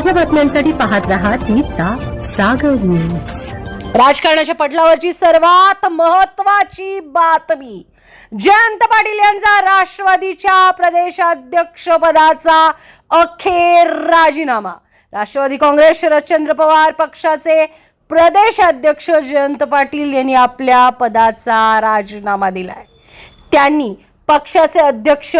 ताज्या बातम्यांसाठी पाहत राहा तिचा सागर न्यूज. राजकारणाच्या पटलावरची सर्वात महत्वाची बातमी. जयंत पाटील यांचा राष्ट्रवादीच्या प्रदेशाध्यक्षपदाचा अखेर राजीनामा. राष्ट्रवादी काँग्रेस शरदचंद्र पवार पक्षाचे प्रदेशाध्यक्ष जयंत पाटील यांनी आपल्या पदाचा राजीनामा दिलाय. त्यांनी पक्षाचे अध्यक्ष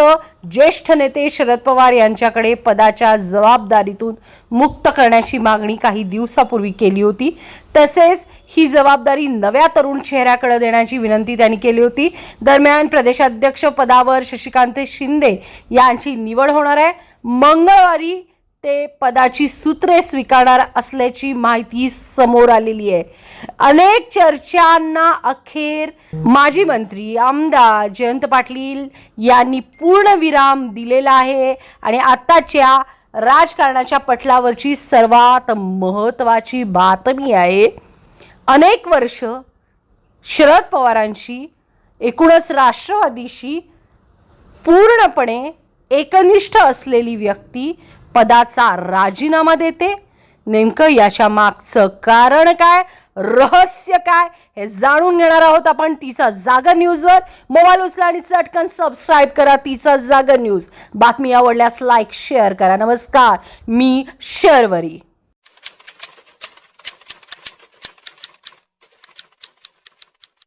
ज्येष्ठ नेते शरद पवार यांच्याकडे पदाच्या जबाबदारीतून मुक्त करण्याची मागणी काही दिवसापूर्वी केली होती. तसेच ही जबाबदारी नव्या तरुण चेहऱ्याकडे देण्याची विनंती त्यांनी केली होती. दरम्यान प्रदेशाध्यक्ष पदावर शशिकांत शिंदे यांची निवड होणार आहे. मंगळवारी ते पदाची सूत्रे स्वीकारणार असल्याची माहिती समोर आलेली आहे. अनेक चर्चांना अखेर माजी मंत्री आमदार जयंत पाटील यांनी पूर्णविराम दिलेला आहे आणि आत्ताच्या राजकारणाच्या पटलावरची सर्वात महत्त्वाची बातमी आहे. अनेक वर्ष शरद पवारांशी एकूणच राष्ट्रवादीशी पूर्णपणे एकनिष्ठ असलेली व्यक्ती पदाचा राजीनामा देते. नेमकं याच्या मागचं कारण काय? रहस्य काय? हे जाणून घेणार आहोत आपण तिचा जागर न्यूजवर मोबाईल उचला आणि चटकन सबस्क्राईब करा तिचा जागर न्यूज बातमी आवडल्यास लाईक शेअर करा. नमस्कार मी शर्वरी.